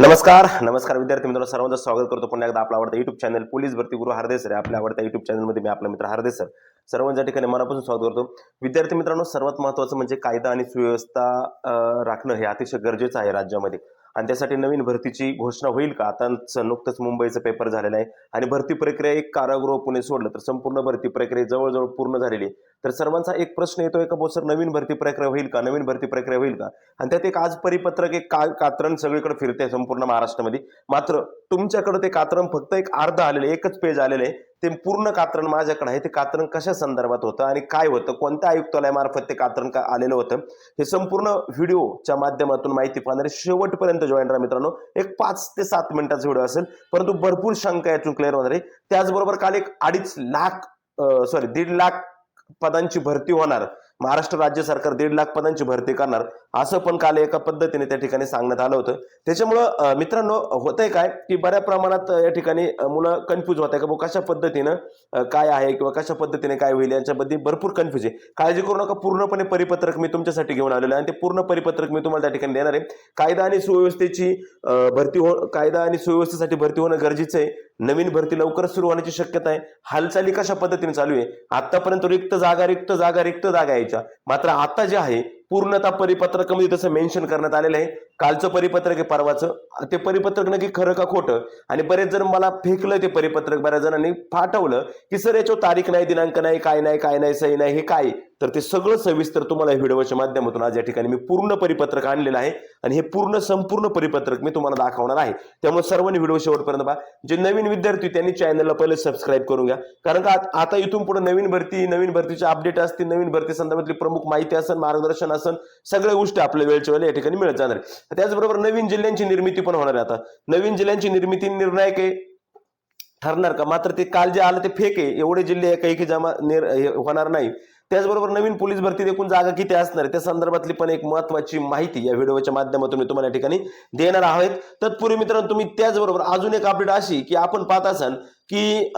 नमस्कार नमस्कार विद्यार्थी मित्रांनो सर्वांचं स्वागत करतो पुन्हा एकदा आपला आवडता युट्यूब चॅनल पोलीस भरती गुरु हरदेस रे. आपल्या आवडत्या युट्यूब चॅनलमध्ये मी आपला मित्र हरदेस सर. सर्वांच्या ठिकाणी मनापासून स्वागत करतो. विद्यार्थी मित्रांनो सर्वात महत्त्वाचं म्हणजे कायदा आणि सुव्यवस्था राखणं हे अतिशय गरजेचं आहे राज्यामध्ये. आणि त्यासाठी नवीन भरतीची घोषणा होईल का? आता नुकतंच मुंबईचं पेपर झालेलं आहे. आणि भरती प्रक्रिया एक कारागृह पुणे सोडलं तर संपूर्ण भरती प्रक्रिया जवळजवळ पूर्ण झालेली आहे. तर सर्वांचा एक प्रश्न येतोय का बोस सर नवीन भरती प्रक्रिया होईल का? नवीन भरती प्रक्रिया होईल का? आणि त्यात एक आज परिपत्रक एक का कात्रण सगळीकडे फिरते संपूर्ण महाराष्ट्रामध्ये. मात्र तुमच्याकडे ते कात्रण फक्त एक अर्ध आलेलं आहे, एकच पेज आलेलं आहे. ते पूर्ण कात्रण माझ्याकडे आहे. ते कात्रण कशा संदर्भात होतं आणि काय होतं? कोणत्या आयुक्तालयामार्फत ते कात्रण का आलेलं होतं? हे संपूर्ण व्हिडिओच्या माध्यमातून माहिती पाहणारे शेवटपर्यंत जॉईन राहा मित्रांनो. एक पाच ते सात मिनिटाचा व्हिडिओ असेल परंतु भरपूर शंका यातून क्लिअर होणार आहे. त्याचबरोबर काल एक अडीच लाख सॉरी दीड लाख पदांची भरती होणार. महाराष्ट्र राज्य सरकार दीड लाख पदांची भरती करणार. असं पण काल एका पद्धतीने त्या ठिकाणी सांगण्यात आलं होतं. त्याच्यामुळं मित्रांनो होतंय काय की बऱ्या प्रमाणात या ठिकाणी मुलं कन्फ्यूज होत आहे का कशा पद्धतीनं काय आहे किंवा कशा पद्धतीने काय होईल यांच्याबद्दल भरपूर कन्फ्यूज आहे. काळजी करू नका. पूर्णपणे परिपत्रक मी तुमच्यासाठी घेऊन आलेलो आहे आणि ते पूर्ण परिपत्रक मी तुम्हाला त्या ठिकाणी देणार आहे. कायदा आणि सुव्यवस्थेची भरती हो कायदा आणि सुव्यवस्थेसाठी भरती होणं गरजेचं आहे. नवीन भरती लवकरच सुरू होण्याची शक्यता आहे. हालचाली कशा पद्धतीने चालू आहे? आतापर्यंत रिक्त जागा रिक्त जागा रिक्त जागा यायच्या. मात्र आता जे आहे पूर्णतः परिपत्रकामध्ये तसं मेन्शन करण्यात आलेलं आहे. कालचं परिपत्रक आहे परवाचं. ते परिपत्रक नक्की खरं का खोटं? आणि बरेच जण मला फेकलं ते परिपत्रक बऱ्याच जणांनी पाठवलं की सर याच्यावर तारीख नाही दिनांक नाही काय नाही काय नाही सही नाही हे काय तर ते सगळं सविस्तर तुम्हाला व्हिडिओच्या माध्यमातून आज या ठिकाणी मी पूर्ण परिपत्रक आणलेलं आहे. आणि हे पूर्ण संपूर्ण परिपत्रक मी तुम्हाला दाखवणार आहे. त्यामुळे सर्वांनी व्हिडिओ शेवटपर्यंत पहा. जे नवीन विद्यार्थी त्यांनी चॅनलला पहिले सबस्क्राईब करून घ्या. कारण का आता इथून पुढे नवीन भरती नवीन भरतीचे अपडेट असतील नवीन भरती संदर्भातली प्रमुख माहिती असेल मार्गदर्शन असेल सगळ्या गोष्टी आपल्या वेळच्या वेळेला या ठिकाणी मिळत जाणार त्याचबरोबर नवीन जिल्ह्यांची निर्मिती पण होणार आहे आता. नवीन जिल्ह्यांची निर्मिती निर्णायक आहे. ठरणार का? मात्र ते काल जे आलं ते फेक आहे. एवढे जिल्हे काही की जमा निर होणार नाही. त्याचबरोबर नवीन पोलीस भरती एकूण जागा किती असणार त्या संदर्भातली पण एक महत्वाची माहिती या व्हिडिओच्या माध्यमातून मी तुम्हाला या ठिकाणी देणार आहेत. तत्पूर्वी मित्रांनो तुम्ही त्याचबरोबर अजून एक अपडेट अशी की आपण पाहत असाल की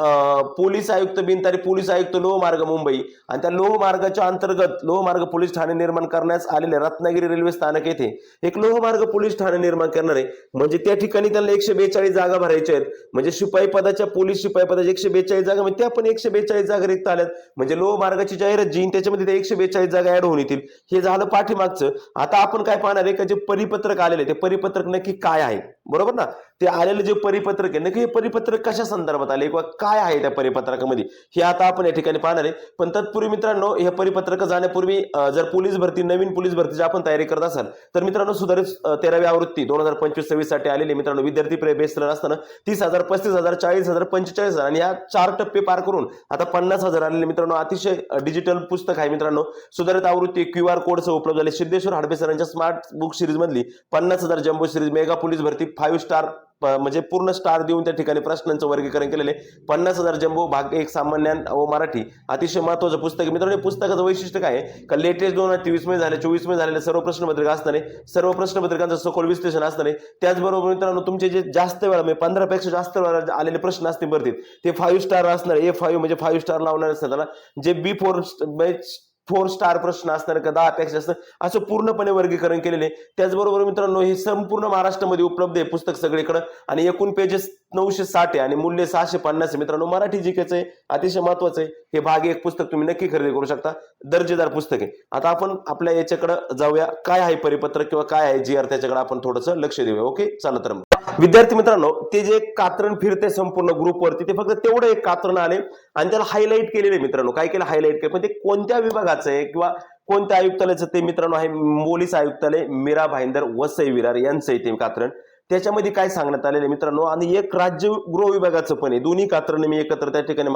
पोलीस आयुक्त बिनतारी पोलीस आयुक्त लोहमार्ग मुंबई. आणि त्या लोहमार्गाच्या अंतर्गत लोहमार्ग पोलीस ठाणे निर्माण करण्यास आलेले रत्नागिरी रेल्वे स्थानक येथे एक लोहमार्ग पोलीस ठाणे निर्माण करणार आहे. म्हणजे त्या ठिकाणी त्यांना एकशे बेचाळीस जागा भरायच्या आहेत. म्हणजे शिपाई पदाच्या पोलीस शिपाई पदाच्या एकशे बेचाळीस जागा म्हणजे त्या पण एकशे बेचाळीस जागा रिक्त आल्यात. म्हणजे लोहमार्गाची जाहिरात जी त्याच्यामध्ये त्या एकशे बेचाळीस जागा ऍड होऊन येतील. हे झालं पाठीमागचं. आता आपण काय पाहणार आहे का जे परिपत्रक आलेले ते परिपत्रक नक्की काय आहे? बरोबर ना? ते आलेलं जे परिपत्रक आहे नक्की हे परिपत्रक कशा संदर्भात आले किंवा काय आहे त्या परिपत्रकामध्ये? हे आता आपण या ठिकाणी पाहणार आहे. पण तत्पूर्वी मित्रांनो हे परिपत्रक जाण्यापूर्वी जर पोलीस भरती नवीन पोलीस भरतीची आपण तयारी करत असाल तर मित्रांनो सुधारित तेरावी आवृत्ती दोन हजार पंचवीस सव्वीससाठी आलेली मित्रांनो विद्यार्थी प्रे बेस्ट असताना तीस हजार पस्तीस हजार चाळीस हजार पंचेचाळीस हजार आणि या चार टप्पे पार करून आता पन्नास हजार आलेले मित्रांनो अतिशय डिजिटल पुस्तक आहे मित्रांनो. सुधारित आवृत्ती क्यू आर कोडसह उपलब्ध झाले. सिद्धेश्वर हाडबे सरांच्या स्मार्ट बुक सिरीज मधली पन्नास हजार जम्बो सिरीज मेगा पोलीस भरती फाईव्ह स्टार म्हणजे पूर्ण स्टार देऊन त्या ठिकाणी प्रश्नांचं वर्गीकरण केलेले पन्नास हजार जम्बो भाग एक सामान्य व मराठी. अतिशय महत्वाचं पुस्तक आहे. मित्रांनो हे पुस्तकाचं वैशिष्ट्य काय आहे? का लेटेस्ट दोन हजार तेवीसमध्ये झाले चोवीसमध्ये झालेले सर्व प्रश्नपत्रिका असताना सर्व प्रश्नपत्रिकांचं सखोल विश्लेषण असताना त्याचबरोबर मित्रांनो तुमचे जे जास्त वेळा म्हणजे पंधरापेक्षा जास्त वेळा आलेले प्रश्न असतील भरतील ते फाईव्ह स्टार असणार ए फाईव्ह म्हणजे फाईव्ह स्टार लावणार असतात जे बी फोर फोर स्टार प्रश्न असणार का? दहा पेक्षा असणार? असं पूर्णपणे वर्गीकरण केलेले आहे. त्याचबरोबर मित्रांनो हे संपूर्ण महाराष्ट्रामध्ये उपलब्ध आहे पुस्तक सगळीकडं. आणि एकूण पेजेस नऊशे साठ आहे आणि मूल्य सहाशे पन्नास आहे. मित्रांनो मराठी जिकेचं आहे अतिशय महत्वाचं आहे. हे भाग एक पुस्तक तुम्ही नक्की खरेदी करू शकता. दर्जेदार पुस्तक आहे. आता आपण आपल्या याच्याकडे जाऊया. काय आहे परिपत्रक किंवा काय आहे जी आर त्याच्याकडे आपण थोडंसं लक्ष देऊया. ओके चला तर मग. विद्यार्थी मित्रांनो ते जे कात्रण फिरते संपूर्ण ग्रुपवरती ते फक्त तेवढं एक कात्रण आले आणि त्याला हायलाईट केलेले आहे मित्रांनो. काय केलं हायलाईट केलं? पण ते कोणत्या विभागाचं आहे किंवा कोणत्या आयुक्तालयाचं ते मित्रांनो आहे? पोलीस आयुक्तालय मीरा भाईंदर वसई विरार यांचं आहे ते कात्रण. त्याच्यामध्ये काय सांगण्यात आलेलं आहे मित्रांनो? आणि एक राज्य गृह विभागाचं पण आहे. दोन्ही कात्रणे मी एकत्र त्या ठिकाणी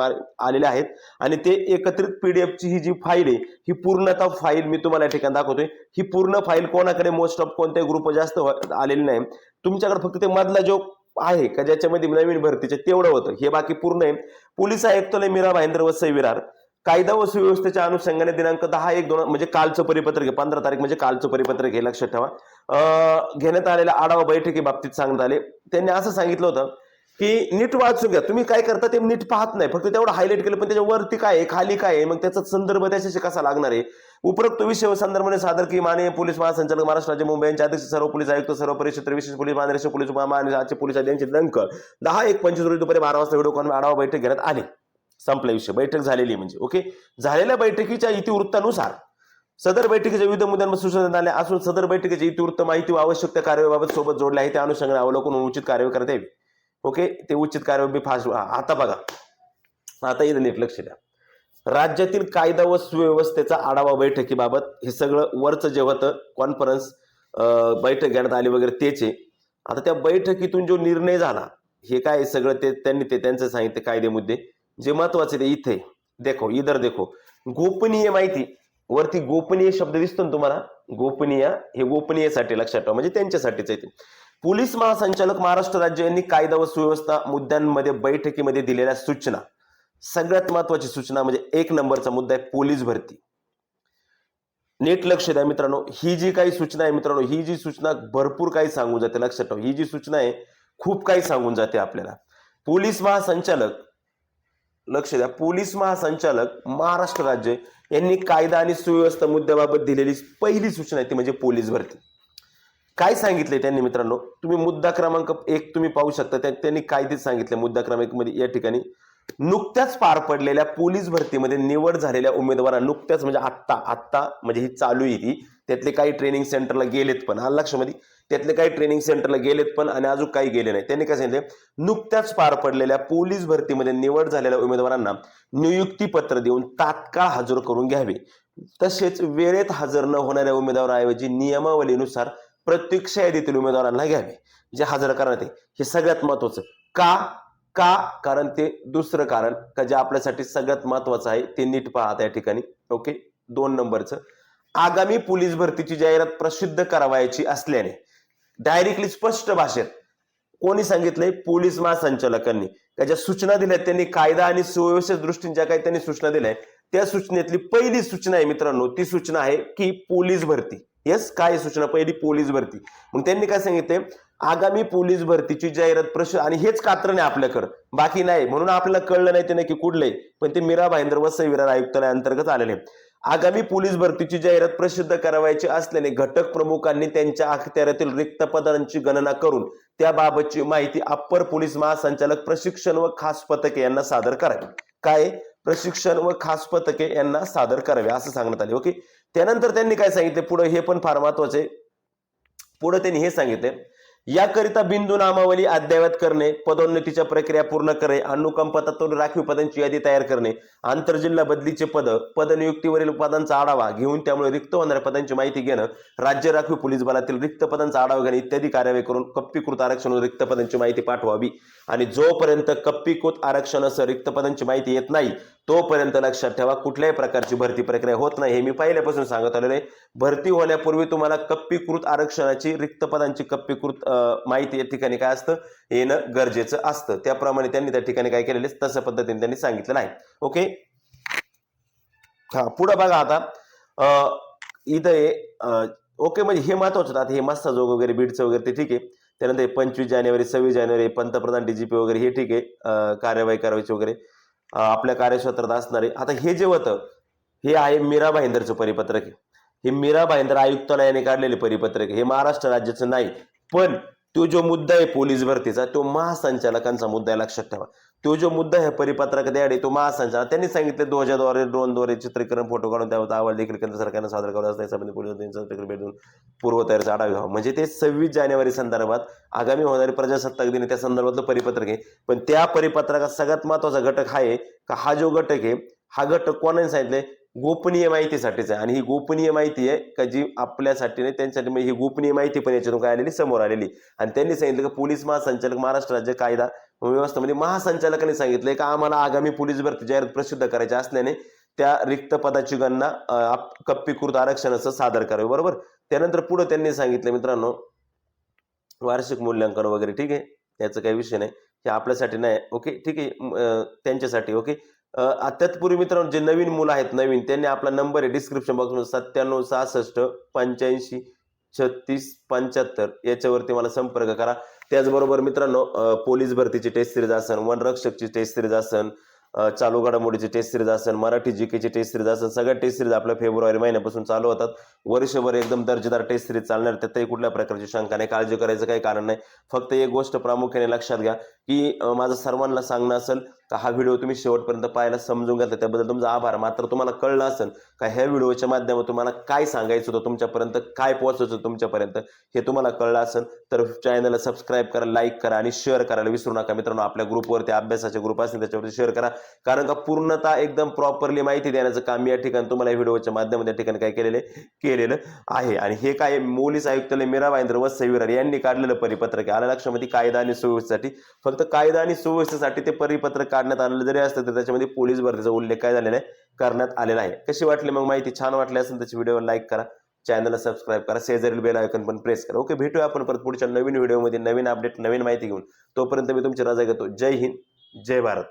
आलेले आहेत. आणि ते एकत्रित पीडीएफची ही जी फाईल आहे ही पूर्णतः फाईल मी तुम्हाला या ठिकाणी दाखवतोय. ही पूर्ण फाईल कोणाकडे मोस्ट ऑफ कोणत्या ग्रुप जास्त आलेली नाही. तुमच्याकडे फक्त ते मधला जो आहे का ज्याच्यामध्ये नवीन भरतीचे तेवढं होतं. हे बाकी पूर्ण आहे. पोलीस आयुक्तालय मीरा भाईंदर वसई विरार कायदा व सुव्यवस्थेच्या अनुषंगाने दिनांक दहा एक दोन म्हणजे कालचं परिपत्रक आहे. पंधरा तारीख म्हणजे कालचं परिपत्रक हे लक्षात ठेवा. घेण्यात आलेल्या आढावा बैठकीबाबतीत सांगण्यात आले. त्यांनी असं सांगितलं होतं की नीट वाचून घ्या. तुम्ही काय करता ते नीट पाहत नाही. फक्त तेवढं हायलाईट केलं पण त्याच्या वरती काय आहे खाली काय आहे मग त्याचा संदर्भ त्याच्याशी कसा लागणार आहे? उपरोक्त विषय संदर्भाने म्हणजे सादर की माननीय पोलीस महासंचालक महाराष्ट्र राज्य मुंबई यांचे अध्यक्ष सर्व पोलीस आयुक्त सर्व परिषद विशेष पोलीस महानिरीक्षक पोलीस महानिरीक्षक पोलीस यांचे दिनांक दहा एक पंचवीस रोजी दुपारी बारा वाजता व्हिडिओ कॉन आढावा बैठक घेण्यात आली. संपल्याविषयी विषय. बैठक झालेली म्हणजे. ओके झालेल्या बैठकीच्या इतिवृत्तानुसार सदर बैठकीच्या विविध मुद्द्यांवर सूचना झाल्या आल्या असून सदर बैठकीच्या इतिवृत्त माहिती व आवश्यक त्या कार्यवाहीबाबत सोबत जोडले आहे. त्या अनुषंगाने अवलोकन उचित कार्यवाही करता यावी. ओके ते उचित कार्यवाही बी फास्ट आता बघा. आता इथं नीट लक्ष द्या. राज्यातील कायदा व सुव्यवस्थेचा आढावा बैठकीबाबत हे सगळं वरचं जे होतं कॉन्फरन्स बैठक घेण्यात आली वगैरे तेच आहे. आता त्या बैठकीतून जो निर्णय झाला हे काय सगळं ते त्यांनी ते त्यांचं सांगितलं कायदे मुद्दे जे महत्त्वाचे ते इथे. देखो इधर देखो. गोपनीय माहिती. वरती गोपनीय शब्द दिसतो ना तुम्हाला? गोपनीय हे गोपनीयसाठी लक्षात ठेवा. म्हणजे त्यांच्यासाठीच आहे ते. पोलीस महासंचालक महाराष्ट्र राज्य यांनी कायदा व सुव्यवस्था मुद्द्यांमध्ये बैठकीमध्ये दिलेल्या सूचना. सगळ्यात महत्वाची सूचना म्हणजे एक नंबरचा मुद्दा आहे पोलीस भरती. नीट लक्ष द्या मित्रांनो. ही जी काही सूचना आहे मित्रांनो ही जी सूचना भरपूर काही सांगून जाते. लक्षात ठेवा. ही जी सूचना आहे खूप काही सांगून जाते आपल्याला. पोलीस महासंचालक लक्ष द्या. पोलीस महासंचालक महाराष्ट्र राज्य यांनी कायदा आणि सुव्यवस्था मुद्द्याबाबत दिलेली पहिली सूचना आहे ती म्हणजे पोलीस भरती. काय सांगितले त्यांनी मित्रांनो? तुम्ही मुद्दा क्रमांक एक तुम्ही पाहू शकता. त्यांनी काय ते सांगितले मुद्दा क्रमांकमध्ये या ठिकाणी. नुकत्याच पार पडलेल्या पोलीस भरतीमध्ये निवड झालेल्या उमेदवारांना नुकत्याच म्हणजे आत्ता आत्ता म्हणजे ही चालू आहे ती. त्यातले काही ट्रेनिंग सेंटरला गेलेत पण. लक्षामध्ये त्यातले काही ट्रेनिंग सेंटरला गेलेत पण आणि अजून काही गेले नाही. त्यांनी काय सांगितले नुकत्याच पार पडलेल्या पोलीस भरतीमध्ये निवड झालेल्या उमेदवारांना नियुक्ती पत्र देऊन तात्काळ हजर करून घ्यावे. तसेच वेळेत हजर न होणाऱ्या उमेदवाराऐवजी नियमावलीनुसार प्रत्यक्ष यादीतील उमेदवारांना घ्यावे. जे हजर करण्यात आहे हे सगळ्यात महत्वाचं. का? का? कारण ते दुसरं कारण का जे आपल्यासाठी सगळ्यात महत्वाचं आहे ते नीट पाहत या ठिकाणी. ओके? दोन नंबरचं. आगामी पोलीस भरतीची जाहिरात प्रसिद्ध करावायची असल्याने डायरेक्टली स्पष्ट भाषेत. कोणी सांगितलंय? पोलीस महासंचालकांनी. ज्या सूचना दिल्या. त्यांनी कायदा आणि सुव्यवस्थित दृष्टीने ज्या काही त्यांनी सूचना दिल्या आहेत, त्या सूचनेतली पहिली सूचना आहे मित्रांनो ती सूचना आहे की पोलीस भरती. येस काय सूचना? पहिली पोलीस भरती. मग त्यांनी काय सांगितले आगामी पोलीस भरतीची जाहिरात प्रश्न आणि हेच कात्रण आहे आपल्याकडं. बाकी नाही. म्हणून आपल्याला कळलं नाही ते नाही की कुठलंय. पण ते मीरा भाईंदर वसई विरार आयुक्तालय अंतर्गत आलेले आगामी पोलीस भरतीची जाहिरात प्रसिद्ध करावायची असल्याने घटक प्रमुखांनी त्यांच्या अखत्यारातील रिक्त पदांची गणना करून त्याबाबतची माहिती अप्पर पोलीस महासंचालक प्रशिक्षण व खास पथके यांना सादर करावी. काय? प्रशिक्षण व खास पथके यांना सादर करावे असं सांगण्यात आले. ओके? त्यानंतर त्यांनी काय सांगितले? पुढे हे पण फार महत्त्वाचे पुढे त्यांनी हे सांगितले. याकरिता बिंदू नामावली अद्ययावत करणे पदोन्नतीच्या प्रक्रिया पूर्ण करणे अनुकंपतातून राखीव पदांची यादी तयार करणे आंतरजिल्हा बदलीचे पद पदनियुक्तीवरील पदांचा आढावा घेऊन त्यामुळे रिक्त होणाऱ्या पदांची माहिती घेणं राज्य राखीव पोलीस बलातील रिक्त पदांचा आढावा घेणे इत्यादी कार्यवाही करून कप्पीकृत आरक्षण रिक्त पदांची माहिती पाठवावी. आणि जोपर्यंत कप्पीकृत आरक्षणासह रिक्त पदांची माहिती येत नाही तोपर्यंत लक्षात ठेवा कुठल्याही प्रकारची भरती प्रक्रिया होत नाही. हे मी पहिल्यापासून सांगत आलेलो आहे. भरती होण्यापूर्वी तुम्हाला कप्पीकृत आरक्षणाची रिक्त पदांची कप्पीकृत माहिती या ठिकाणी काय असतं? येणं गरजेचं असतं. त्याप्रमाणे त्यांनी त्या ठिकाणी काय केलेले तशा पद्धतीने त्यांनी सांगितलेलं आहे. ओके? हा पुढं बघा आता. इथं आहे ओके म्हणजे हे महत्वाचं आता हे मस्ता जोग वगैरे बीडचं वगैरे ते ठीक आहे. त्यानंतर पंचवीस जानेवारी सव्वीस जानेवारी पंतप्रधान डीजीपी वगैरे हे ठीक आहे. कार्यवाही करायची वगैरे. आपल्या कार्यक्षेत्रात असणारे. आता हे जे होतं हे आहे मीरा भाईंदरचं परिपत्रक आहे. हे मीरा भाईंदर आयुक्तालयाने काढलेले परिपत्रक हे महाराष्ट्र राज्याचं नाही पण तो जो मुद्दा आहे पोलीस भरतीचा तो महासंचालकांचा मुद्दा आहे लक्षात ठेवा. तो जो मुद्दा आहे परिपत्रक आहे तो महासंचालक. त्यांनी सांगितले ध्वजाद्वारे ड्रोनद्वारे चित्रीकरण फोटो काढून त्यावर अहवाल देखील केंद्र सरकारने सादर करावा असं पोलीस भेट देऊन पूर्वतयारीचा आढावा घ्यावा. म्हणजे ते सव्वीस जानेवारी संदर्भात आगामी होणारी प्रजासत्ताक दिन त्या संदर्भातलं परिपत्रक आहे. पण त्या परिपत्रकात सगळ्यात महत्त्वाचा घटक हा आहे का हा जो घटक आहे हा घटक कोणाने सांगितले गोपनीय माहितीसाठीच आहे. आणि ही गोपनीय माहिती आहे का जी आपल्यासाठी नाही त्यांच्यासाठी म्हणजे ही गोपनीय माहिती पण याच्यातून काय आलेली समोर आलेली. आणि त्यांनी सांगितलं की पोलीस महासंचालक महाराष्ट्र राज्य कायदा व्यवस्था म्हणजे महासंचालकांनी सांगितलं का आम्हाला आगामी पोलीस भरती जाहिरात प्रसिद्ध करायची असल्याने त्या रिक्त पदाची गणना अं, कप्पीकृत आरक्षणाचं सादर करावे बरोबर? त्यानंतर पुढे त्यांनी सांगितलं मित्रांनो वार्षिक मूल्यांकन वगैरे ठीक आहे? याचं काही विषय नाही. हे आपल्यासाठी नाही ओके? ठीक आहे? त्यांच्यासाठी ओके? तत्पूर्वी मित्रांनो जे नवीन मुलं आहेत नवीन त्यांनी आपला नंबर आहे डिस्क्रिप्शन बॉक्समध्ये सत्त्याण्णव सहासष्ट पंच्याऐंशी छत्तीस पंच्याहत्तर याच्यावरती मला संपर्क करा. त्याचबरोबर मित्रांनो पोलीस भरतीची टेस्ट सिरीज असन वनरक्षकची टेस्ट सिरीज असन चालू घडामोडीची टेस्ट सिरीज असेल मराठी जी केची टेस्ट सिरीज असेल सगळ्या टेस्ट सिरीज आपल्या फेब्रुवारी महिन्यापासून चालू होतात. वर्षभर एकदम दर्जेदार टेस्ट सिरीज चालणार त्यातही कुठल्या प्रकारची शंका नाही काळजी करायचं काही कारण नाही. फक्त एक गोष्ट प्रामुख्याने लक्षात घ्या की माझं सर्वांना सांगणं असेल का हा व्हिडिओ तुम्ही शेवटपर्यंत पाहायला समजून घेतला त्याबद्दल तुमचा आभार. मात्र तुम्हाला कळलं असेल का ह्या व्हिडिओच्या माध्यमातून तुम्हाला काय सांगायचं होतं? तुमच्यापर्यंत काय पोहोचायचं होतं तुमच्यापर्यंत? हे तुम्हाला कळलं असेल तर चॅनलला सबस्क्राईब करा लाईक करा आणि शेअर करायला विसरू नका. मित्रांनो आपल्या ग्रुपवरती अभ्यासाचे ग्रुप असतील त्याच्यावरती शेअर करा. कारण का पूर्णतः एकदम प्रॉपरली माहिती देण्याचं काम या ठिकाणी तुम्हाला या व्हिडिओच्या माध्यमात या ठिकाणी काय केलेलं केलेलं आहे. आणि हे काय पोलीस आयुक्तालय मीरा भाईंद्र व विरार यांनी काढलेलं परिपत्रक आहे. आलं लक्षामध्ये कायदा आणि सुव्यवस्थेसाठी. फक्त कायदा आणि सुव्यवस्थेसाठी ते परिपत्रक काढण्यात आलेलं जरी असतं तर त्याच्यामध्ये पोलीस भरतीचा उल्लेख काय झालेला आहे? करण्यात आलेला आहे. कशी वाटली मग माहिती? छान वाटली असेल त्याची व्हिडिओ लाईक करा. चॅनलला सबस्क्राईब करा. शेजारील बेल आयकन पण प्रेस करा. ओके भेटूया आपण परत पुढच्या नवीन व्हिडिओमध्ये. नवीन अपडेट नवीन माहिती घेऊन. तोपर्यंत मी तुमची रजा घेतो. जय हिंद जय भारत.